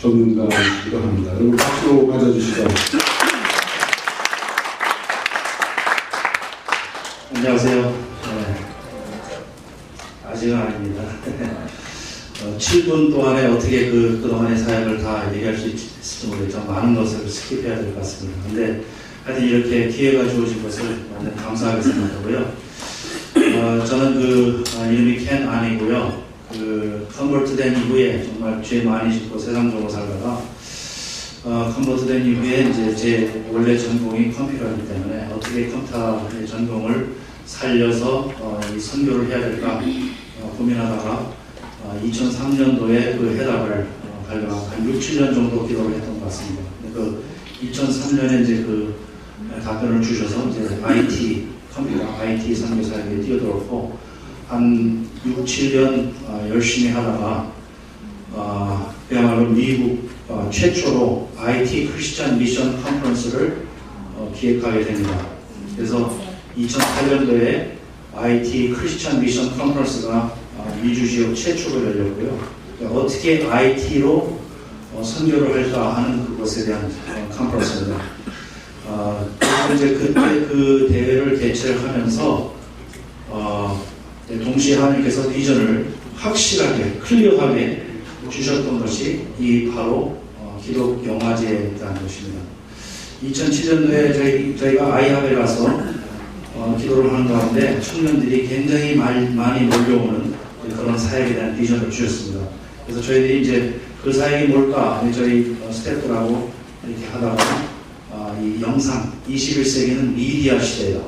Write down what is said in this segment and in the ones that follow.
전문가이기도 합니다. 여러분 박수로 맞아주시죠. 안녕하세요. 네. 아직은 아닙니다. 어, 7분 동안에 어떻게 그, 그동안의 사역을 다 얘기할 수 있을지 모르겠지만 많은 것을 스킵해야 될 것 같습니다. 근데 하여튼 이렇게 기회가 주어진 것을 완전 감사하게 생각하고요. 어, 저는 그 어, 이름이 켄 아니고요. 그 컨버트 된 이후에 정말 죄 많이 짓고 세상적으로 살다가 어, 컨버트 된 이후에 이제 제 원래 전공이 컴퓨터이기 때문에 어떻게 컴퓨터의 전공을 살려서 어, 이 선교를 해야 될까 어, 고민하다가 어, 2003년도에 그 해답을 어, 발견하고 한 6, 7년 정도 기도를 했던 것 같습니다. 그 2003년에 이제 그 답변을 주셔서 이제 IT 컴퓨터 IT 선교 사역에 뛰어들었고 한 6, 7년 어, 열심히 하다가 어, 그야말로 미국 어, 최초로 IT 크리스찬 미션 컨퍼런스를 어, 기획하게 됩니다. 그래서 2008년도에 IT 크리스찬 미션 컨퍼런스가 어, 미주 지역 최초로 열렸고요. 그러니까 어떻게 IT로 어, 선교를 할까 하는 그것에 대한 어, 컨퍼런스입니다. 어, 이제 그때 그 대회를 개최를 하면서 어, 네, 동시에 하나님께서 비전을 확실하게 클리어하게 주셨던 것이 이 바로 어, 기독 영화제에 대한 것입니다. 2007년도에 저희, 저희가 아이합에 가서 어, 기도를 하는 가운데 청년들이 굉장히 많이, 많이 몰려오는 그런 사역에 대한 비전을 주셨습니다. 그래서 저희들이 이제 그 사역이 뭘까 저희 어, 스태프들하고 이렇게 하다가 어, 이 영상 21세기는 미디어 시대다.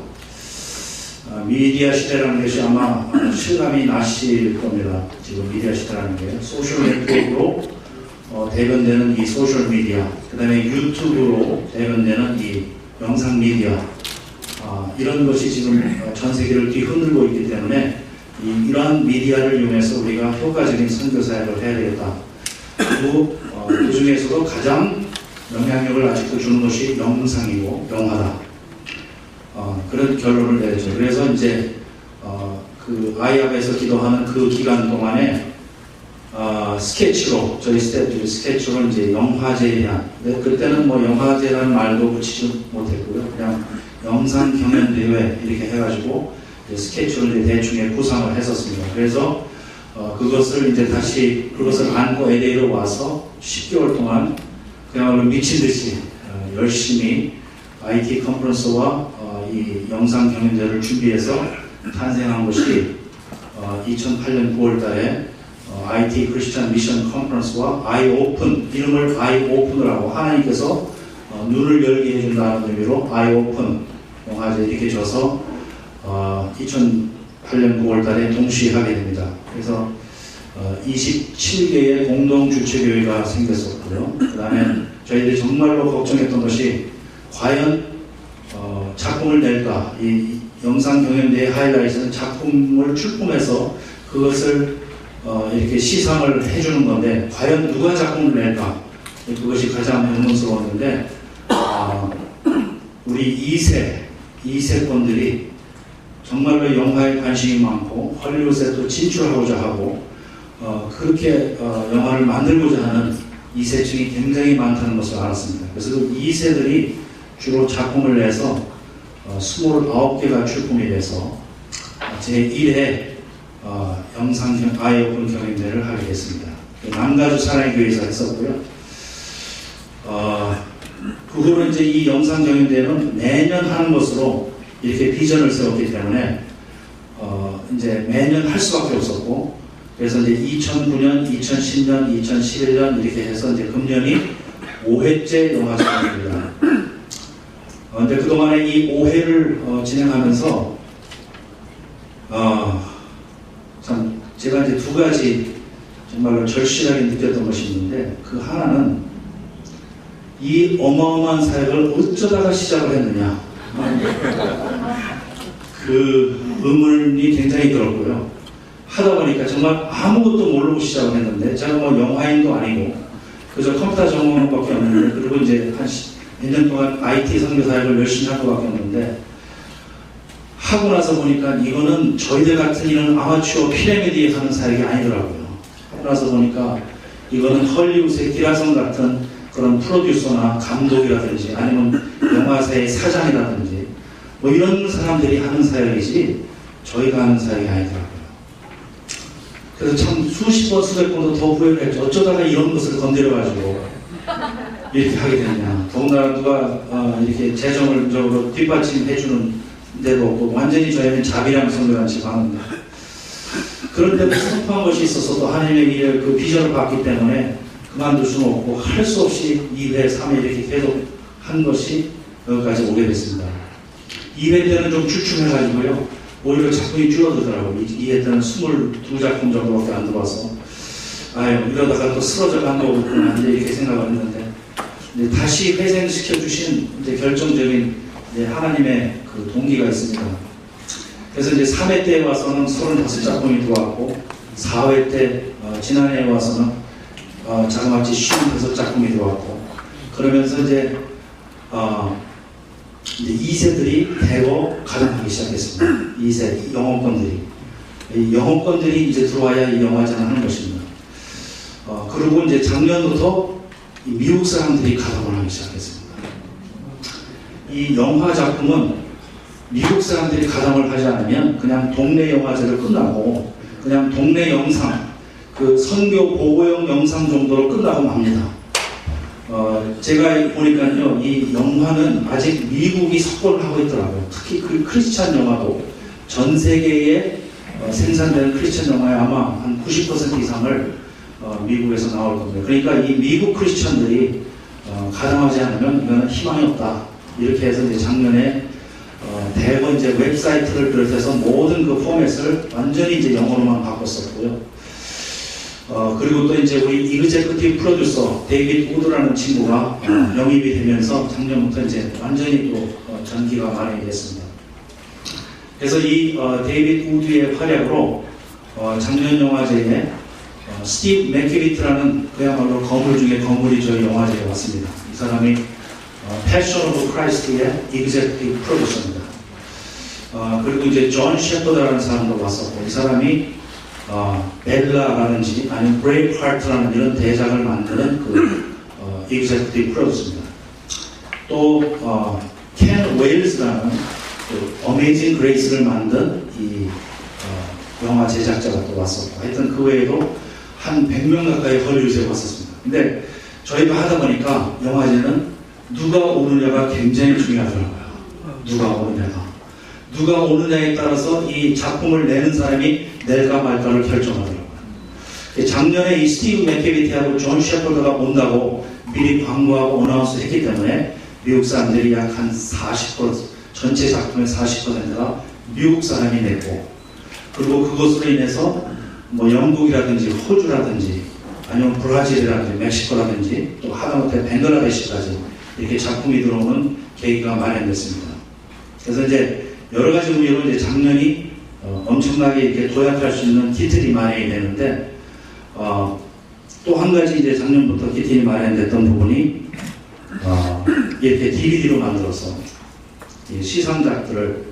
어, 미디어 시대라는 것이 아마 어, 실감이 나실 겁니다. 지금 미디어 시대라는 게 소셜 네트워크로 어, 대변되는 이 소셜 미디어, 그 다음에 유튜브로 대변되는 이 영상 미디어, 아, 이런 것이 지금 어, 전 세계를 뒤흔들고 있기 때문에 이, 이러한 미디어를 이용해서 우리가 효과적인 선교 사역을 해야 되겠다. 그리고 어, 그 중에서도 가장 영향력을 아직도 주는 것이 영상이고 영화다. 어, 그런 결론을 내죠. 그래서 이제 어, 그 아이압에서 기도하는 그 기간 동안에 어, 스케치로 저희 스태프들이 스케치로 이제 영화제에 대한 근데 그때는 뭐 영화제라는 말도 붙이지 못했고요. 그냥 영상 경연 대회 이렇게 해가지고 이제 스케치를 이제 대충 구상을 했었습니다. 그래서 어, 그것을 이제 다시 그것을 안고 LA로 와서 10개월 동안 그야말로 미친 듯이 어, 열심히 IT 컨퍼런스와 어, 이 영상 경연대회를 준비해서 탄생한 것이 어, 2008년 9월달에 어, IT 크리스찬 미션 컨퍼런스와 아이 오픈 이름을 아이 오픈을 하고 하나님께서 어, 눈을 열게 해준다는 의미로 아이 오픈 영화제 이렇게 줘서 어, 2008년 9월달에 동시에 하게 됩니다. 그래서 어, 27개의 공동 주최 교회가 생겼었고요. 그 다음에 저희들이 정말로 걱정했던 것이 과연 어, 작품을 낼까? 이, 이 영상 경연대회 하이라이트는 작품을 출품해서 그것을 어, 이렇게 시상을 해주는 건데 과연 누가 작품을 낼까? 그것이 가장 의문스러웠는데 아, 우리 2세 2세권들이 정말로 영화에 관심이 많고 헐리우드에 또 진출하고자 하고 어, 그렇게 어, 영화를 만들고자 하는 2세층이 굉장히 많다는 것을 알았습니다. 그래서 그 2세들이 주로 작품을 내서 어, 29개가 출품이 돼서 제1회 어, 영상 아이오픈 경연대회를 하게 됐습니다. 남가주 사랑교회에서 했었고요. 어, 그 후로 이제 이 영상 경연대회는 매년 하는 것으로 이렇게 비전을 세웠기 때문에 어, 이제 매년 할 수밖에 없었고 그래서 이제 2009년, 2010년, 2011년 이렇게 해서 이제 금년이 5회째 영화제입니다. 어, 근데 그동안에 이 5회를 어, 진행하면서 어, 참 제가 이제 두 가지 정말로 절실하게 느꼈던 것이 있는데 그 하나는 이 어마어마한 사역을 어쩌다가 시작을 했느냐 그 의문이 굉장히 들었고요. 하다 보니까 정말 아무것도 모르고 시작을 했는데 제가 뭐 영화인도 아니고 그저 컴퓨터 전공밖에 없는데 그리고 이제 한 몇년 동안 IT 선교 사역을 열심히 할 것밖에 없는데 하고 나서 보니까 이거는 저희들 같은 이런 아마추어 피라미드에 하는 사역이 아니더라고요. 하고 나서 보니까 이거는 헐리우드의 기라성 같은 그런 프로듀서나 감독이라든지 아니면 영화사의 사장이라든지 뭐 이런 사람들이 하는 사역이지 저희가 하는 사역이 아니더라고요. 그래서 참 수십 번 수백 번도 더 후회를 했죠. 어쩌다가 이런 것을 건드려가지고 이렇게 하게 됐냐. 더군다나 누가 어, 이렇게 재정을적으로 뒷받침해주는 데도 없고 완전히 저희는 자비랑 성교단지 가는데 그런데도 성공한 것이 있어서도 하나님의 일을 그 비전을 받기 때문에 그만둘 수는 없고 할 수 없이 2회, 3회 이렇게 계속 한 것이 여기까지 오게 됐습니다. 2회 때는 좀 출중해가지고요. 오히려 작품이 줄어들더라고요. 2회 때는 22작품 정도밖에 안 들어와서 아유 이러다가 또 쓰러져 간 거구나 이제 이렇게 생각을 했는데 다시 회생시켜 주신 결정적인 하나님의 그 동기가 있습니다. 그래서 이제 3회 때에 와서는 35작품이 들어왔고 4회 때 어, 지난해에 와서는 어, 자그마치 55작품이 들어왔고 그러면서 이제 어, 이제 2세들이 대거 가동하기 시작했습니다. 2세 영어권들이 이 영어권들이 이제 들어와야 이 영화제를 하는 것입니다. 어, 그리고 이제 작년부터 이 미국 사람들이 가동을 하기 시작했습니다. 이 영화 작품은 미국 사람들이 가동을 하지 않으면 그냥 동네 영화제를 끝나고 그냥 동네 영상 그 선교 보고용 영상 정도로 끝나고 맙니다. 어, 제가 보니까요, 이 영화는 아직 미국이 석권을 하고 있더라고요. 특히 그 크리스찬 영화도 전 세계에 어, 생산되는 크리스찬 영화의 아마 한 90% 이상을 어, 미국에서 나올 겁니다. 그러니까 이 미국 크리스찬들이 어, 가담하지 않으면 이거는 희망이 없다. 이렇게 해서 이제 작년에 어, 대번 이제 웹사이트를 비롯해서 모든 그 포맷을 완전히 이제 영어로만 바꿨었고요. 어, 그리고 또 이제 우리 이그제크티브 프로듀서 데이빗 우드라는 친구가 어, 영입이 되면서 작년부터 이제 완전히 또 어, 전기가 많이 됐습니다. 그래서 이 어, 데이빗 우드의 활약으로 어, 작년 영화제에 어, 스티브 맥키비트라는 그야말로 거물 중에 거물이 저희 영화제에 왔습니다. 이 사람이 어, 패션 오브 크라이스트의 이그제크티브 프로듀서입니다. 어, 그리고 이제 존 셰퍼드라는 사람도 왔었고 이 사람이 어, 벨라라든지 아니면 브레이브 하트라는 이런 대작을 만드는 그 어, 이그제크티브 프로듀서입니다. 또 어, 켄 웨일즈라는 그 어메이징 그레이스를 만든 이 어, 영화 제작자가 또 왔었고 하여튼 그 외에도 한 100명 가까이 헐리우드에 왔었습니다. 근데 저희가 하다 보니까 영화제는 누가 오느냐가 굉장히 중요하더라고요. 누가 오느냐가. 누가 오느냐에 따라서 이 작품을 내는 사람이 낼까 말까를 결정하더라고요. 작년에 이 스티브 맥케비티하고 존 셰퍼드가 온다고 미리 광고하고 어나운스 했기 때문에 미국 사람들이 약 한 40% 전체 작품의 40%가 미국 사람이 냈고 그리고 그것으로 인해서 뭐 영국이라든지 호주라든지 아니면 브라질이라든지 멕시코라든지 또 하다못해 벵글라데시까지 이렇게 작품이 들어오는 계기가 마련됐습니다. 그래서 이제 여러 가지 의미로 이제 작년이 어, 엄청나게 이렇게 도약할 수 있는 기틀이 마련이 되는데 어, 또 한 가지 이제 작년부터 기틀이 마련됐던 부분이 어, 이렇게 DVD로 만들어서 이 시상작들을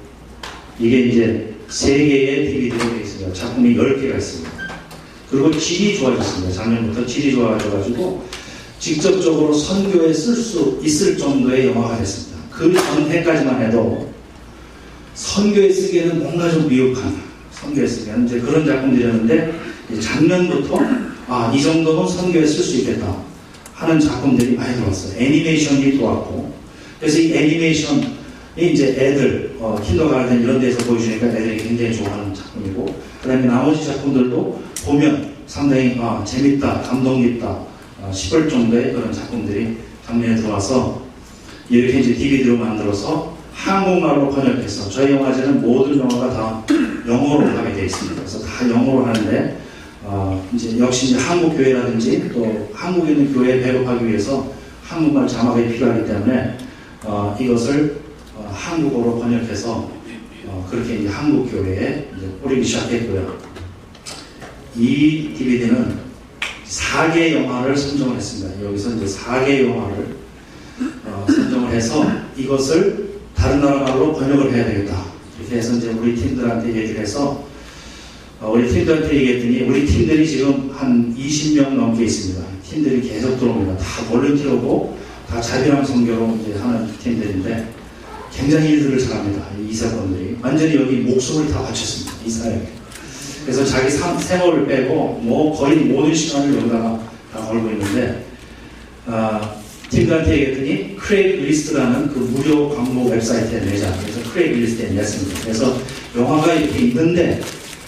이게 이제 세 개의 DVD로 있습니다. 작품이 10개가 있습니다. 그리고 질이 좋아졌습니다. 작년부터 질이 좋아져가지고 직접적으로 선교에 쓸 수 있을 정도의 영화가 됐습니다. 그 전해까지만 해도 선교에 쓰기에는 뭔가 좀 미흡한 선교에 쓰기에는 이제 그런 작품들이었는데 작년부터 아 이 정도는 선교에 쓸 수 있겠다 하는 작품들이 많이 들어왔어요. 애니메이션이 들어왔고 그래서 이 애니메이션 이 이제 애들 어, 킨더가든 이런 데서 보여주니까 애들이 굉장히 좋아하는 작품이고 그 다음에 나머지 작품들도 보면 상당히 아, 재밌다, 감동 깊다 어, 싶을 정도의 그런 작품들이 작년에 들어와서 이렇게 이제 DVD로 만들어서 한국말로 번역해서 저희 영화제는 모든 영화가 다 영어로 하게 되어 있습니다. 그래서 다 영어로 하는데 어, 이제 역시 이제 한국 교회라든지 또 한국에 있는 교회에 배급하기 위해서 한국말 자막이 필요하기 때문에 어, 이것을 어, 한국어로 번역해서 어, 그렇게 이제 한국 교회에 이제 뿌리기 시작했고요. 이 DVD는 4개 영화를 선정을 했습니다. 여기서 이제 4개 영화를 어, 선정을 해서 이것을 다른 나라 말로 번역을 해야 되겠다. 이렇게 해서 이제 우리 팀들한테 얘기를 해서 어, 우리 팀들한테 얘기했더니 우리 팀들이 지금 한 20명 넘게 있습니다. 팀들이 계속 들어옵니다. 다 볼런티어고 다 자비랑 성교로 이제 하는 팀들인데 굉장히 일들을 잘합니다. 이 이사건들이 완전히 여기 목숨을 다 바쳤습니다. 이 사회에. 그래서 자기 상- 생업을 빼고 뭐 거의 모든 시간을 여기다가 다 걸고 있는데 아, 팀들한테 얘기했더니 크레이그 리스트라는 그 무료 광고 웹사이트에 내자. 그래서 크레이그 리스트에 냈습니다. 그래서 영화가 이렇게 있는데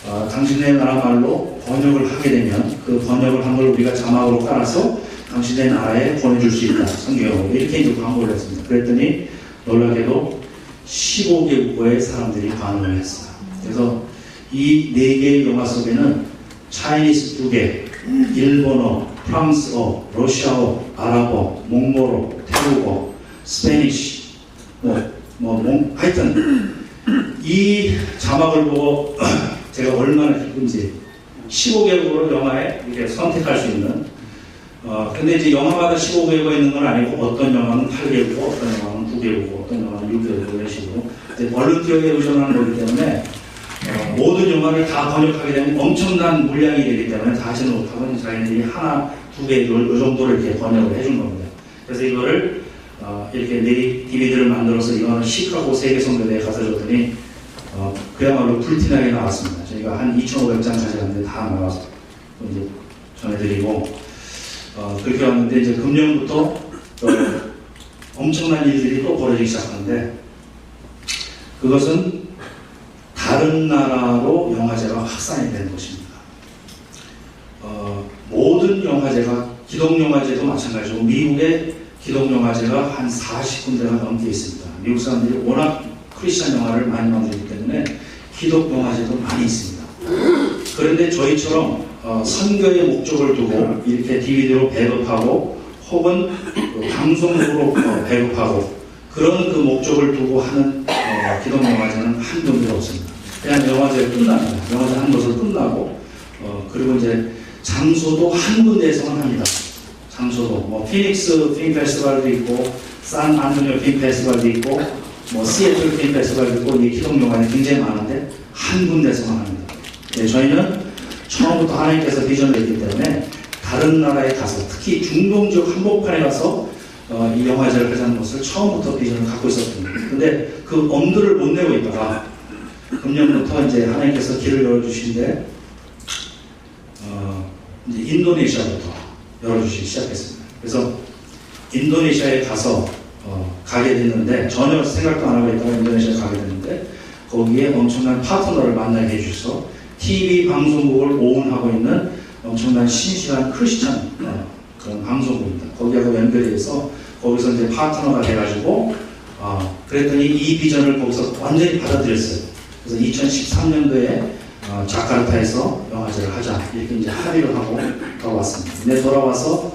어, 당신의 나라 말로 번역을 하게 되면 그 번역을 한 걸 우리가 자막으로 깔아서 당신의 나라에 보내줄 수 있다. 성경으로 이렇게 이제 광고를 했습니다. 그랬더니 놀랍게도 15개국의 사람들이 반응을 했어요. 그래서 이 네 개의 영화 속에는 차이니스 두 개, 일본어, 프랑스어, 러시아어, 아랍어, 몽골어, 태국어, 스페니쉬, 뭐, 뭐, 몽, 하여튼 이 자막을 보고 제가 얼마나 기쁜지 15개국으로 영화에 이렇게 선택할 수 있는 어, 근데 이제 영화마다 15개국가 있는 건 아니고 어떤 영화는 8개국, 어떤 영화는 9개국, 어떤 영화는 6개국 이런 식으로 벌룬티어에 의존하는 거기 때문에 어, 모든 영화를 다 번역하게 되면 엄청난 물량이 되기 때문에 다 하지는 못하고 이제 자기들이 하나, 두 개, 이 정도를 이렇게 번역을 해준 겁니다. 그래서 이거를 어, 이렇게 네 DVD를 만들어서 이거는 시카고 세계성교대에 가서 줬더니 어, 그야말로 불티나게 나왔습니다. 저희가 한 2,500장 가져갔는데 다 나와서 이제 전해드리고 어, 그렇게 왔는데 이제 금년부터 또 엄청난 일들이 또 벌어지기 시작하는데 그것은 다른 나라로 영화제가 확산이 되는 것입니다. 어, 모든 영화제가 기독영화제도 마찬가지고 미국의 기독영화제가 한 40군데가 넘게 있습니다. 미국 사람들이 워낙 크리스천 영화를 많이 만들기 때문에 기독영화제도 많이 있습니다. 그런데 저희처럼 어, 선교의 목적을 두고 이렇게 DVD로 배급하고 혹은 그 방송으로 어, 배급하고 그런 그 목적을 두고 하는 어, 기독 영화제는 한 군데도 없습니다. 그냥 영화제 끝납니다. 영화제 한 곳을 끝나고 어, 그리고 이제 장소도 한 군데에서만 합니다. 장소도 뭐 피닉스 필 페스티벌도 있고 산 안토니오 필 페스티벌도 있고 뭐 시애틀 필 페스티벌도 있고 이 기독 영화는 굉장히 많은데 한 군데서만 합니다. 네, 저희는 처음부터 하나님께서 비전을 때문에 다른 나라에 가서 특히 중동 지역 한복판에 가서 어, 이 영화제를 하자는 것을 처음부터 비전을 갖고 있었습니다. 근데 그 엄두를 못 내고 있다가 금년부터 이제 하나님께서 길을 열어주신데 어, 이제 인도네시아부터 열어주시기 시작했습니다. 그래서 인도네시아에 가서 어, 가게 됐는데 전혀 생각도 안 하고 있다가 인도네시아에 가게 됐는데 거기에 엄청난 파트너를 만나게 해주셔서 TV 방송국을 오운하고 있는 엄청난 신실한 크리스찬 어, 그런 방송국입니다. 거기하고 연결해서 거기서 이제 파트너가 돼가지고 어, 그랬더니 이 비전을 거기서 완전히 받아들였어요. 그래서 2013년도에 어, 자카르타에서 영화제를 하자 이렇게 이제 합의를 하고 돌아왔습니다. 근데 돌아와서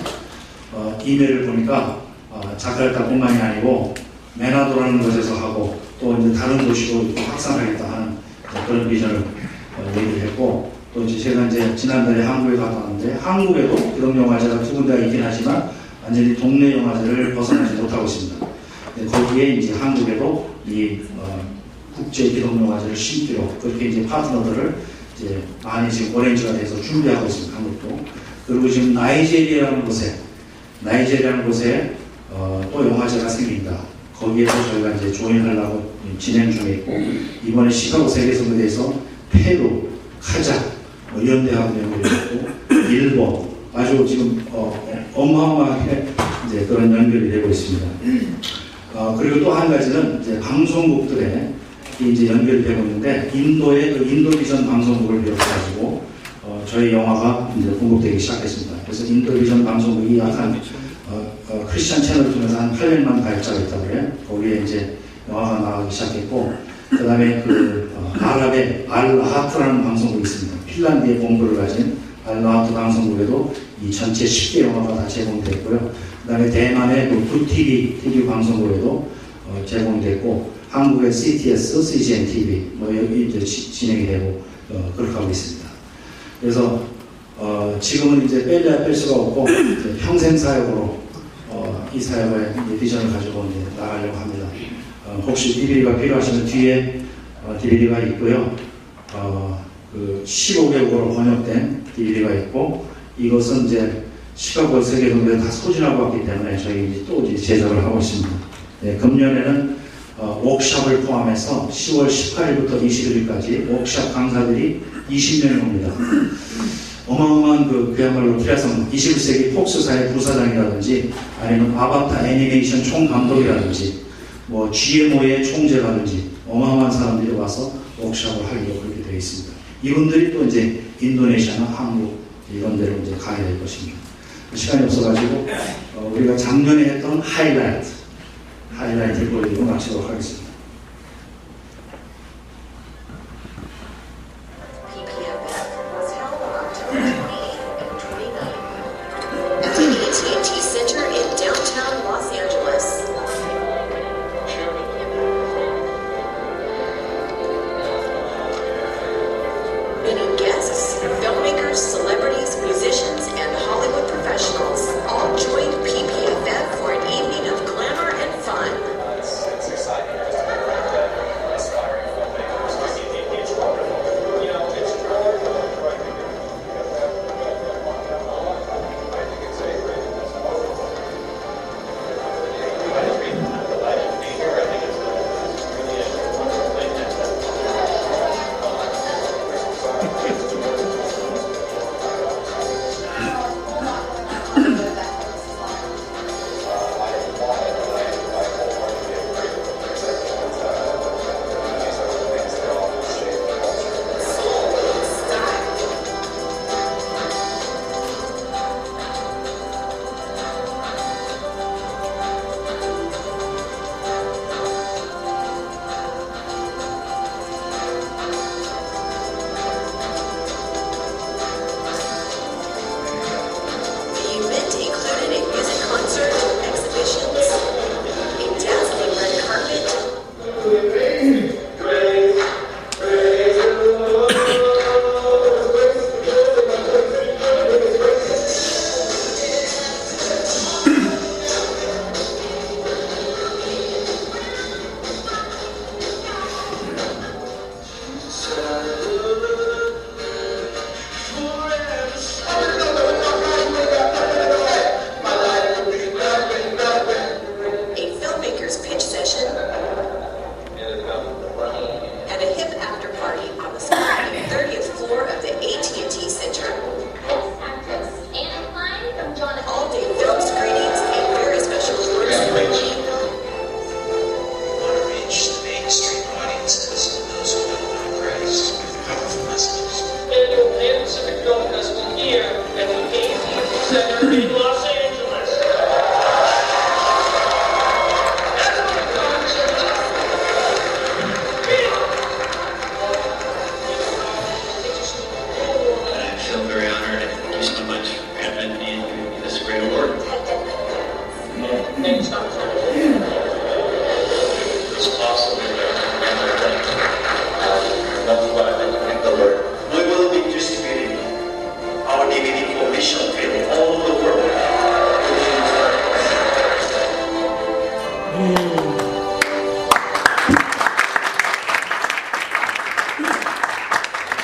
어, 이메일을 보니까 어, 자카르타뿐만이 아니고 메나도라는 곳에서 하고 또 이제 다른 도시로 확산하겠다 하는 그런 비전을 어, 얘기를 했고 또 이제 제가 이제 지난달에 한국에 갔다 왔는데 한국에도 기독 영화제가 두 군데가 있긴 하지만 완전히 동네 영화제를 벗어나지 못하고 있습니다. 네, 거기에 이제 한국에도 이 어, 국제 기독 영화제를 심기로 그렇게 이제 파트너들을 이제 많이 지금 오렌지가 돼서 준비하고 있습니다. 한국도 그리고 지금 나이제리아라는 곳에 나이제리아라는 곳에 어, 또 영화제가 생긴다. 거기에서 저희가 이제 조인하려고 진행 중에 있고 이번에 시카고 세계선거대에서 페루, 카자 뭐 이런 데하고 연결이 있고 일본 아주 지금 어, 어마어마하게 이제 그런 연결이 되고 있습니다. 어, 그리고 또 한 가지는 이제 방송국들에 이제 연결이 되고 있는데 인도의 그 인도비전 방송국을 비롯해가지고 어, 저희 영화가 이제 공급되기 시작했습니다. 그래서 인도비전 방송국이 약한 어, 어, 크리스천 채널을 통해서 한 800만 가입자가 있다고 그래요. 거기에 이제 영화가 나가기 시작했고 그 다음에 그 어, 아랍의 알라하트라는 방송국이 있습니다. 핀란드의 본부를 가진 알라하트 방송국에도 이 전체 10개 영화가 다 제공됐고요. 그 다음에 대만의 그 굿TV TV 방송국에도 어, 제공됐고 한국의 CTS, CGN TV 뭐 여기 이제 지- 진행이 되고 어, 그렇게 하고 있습니다. 그래서 어, 지금은 이제 뺄래야 뺄 수가 없고 평생 사역으로 어, 이 사역의 비전을 가지고 이제 나가려고 합니다. 어, 혹시 DVD가 필요하시면 뒤에 어, DVD가 있고요. 어, 그 15개국어로 번역된 DVD가 있고 이것은 이제 시카고 세계동대회 다 소진하고 왔기 때문에 저희 이제 또 이제 제작을 하고 있습니다. 네, 금년에는 어, 워크샵을 포함해서 10월 18일부터 21일까지 워크샵 강사들이 20명이 옵니다. 어마어마한 그 그야말로 트레성 21세기 폭스사의 부사장이라든지 아니면 아바타 애니메이션 총감독이라든지 뭐 GMO의 총재라든지 어마어마한 사람들이 와서 워크샵을 하기로 그렇게 되어 있습니다. 이분들이 또 이제 인도네시아나 한국 이런 데로 이제 가게 될 것입니다. 시간이 없어가지고 어, 우리가 작년에 했던 하이라이트 하이라이트를 보여드리고 마치도록 하겠습니다.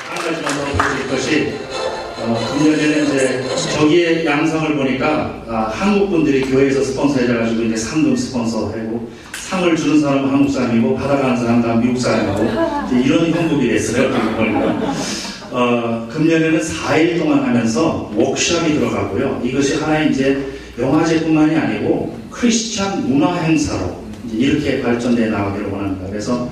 한 가지만 더 보여드릴 것이 어, 금년에는 이제 저기의 양상을 보니까 아, 한국 분들이 교회에서 스폰서 해줘가지고 이제 상금 스폰서 하고 상을 주는 사람은 한국 사람이고 받아가는 사람은 다 미국 사람이고 이런 형국이 됐어요. 어, 금년에는 4일 동안 하면서 워크숍이 들어가고요. 이것이 하나의 이제 영화제뿐만이 아니고 크리스찬 문화 행사로 이렇게 발전돼 나가기를 원합니다. 그래서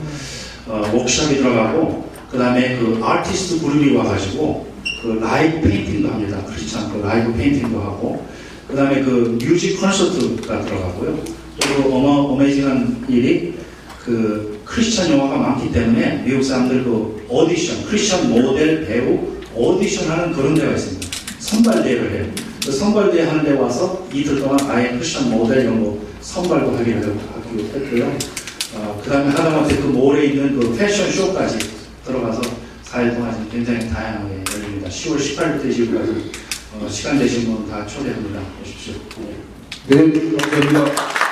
어, 워크숍이 들어가고 그 다음에 그 아티스트 그룹이 와가지고 그 라이브 페인팅도 합니다. 크리스찬 그 라이브 페인팅도 하고 그 다음에 그 뮤직 콘서트가 들어가고요. 또 어마 어메이징한 일이 그 크리스찬 영화가 많기 때문에 미국 사람들 그 오디션 크리스찬 모델 배우 오디션 하는 그런 데가 있습니다. 선발 대회를 해요. 그 선발대회 하는 데 와서 이틀 동안 아예 크리스찬 모델 이런 거 선발도 하기로 했고요. 어, 그 다음에 하다못해 그 몰에 있는 그 패션 쇼까지 들어가서 4일 동안 굉장히 다양하게 열립니다. 10월 18일부터 20일까지 어, 시간 되신 분 다 초대합니다. 오십시오. 네, 감사합니다.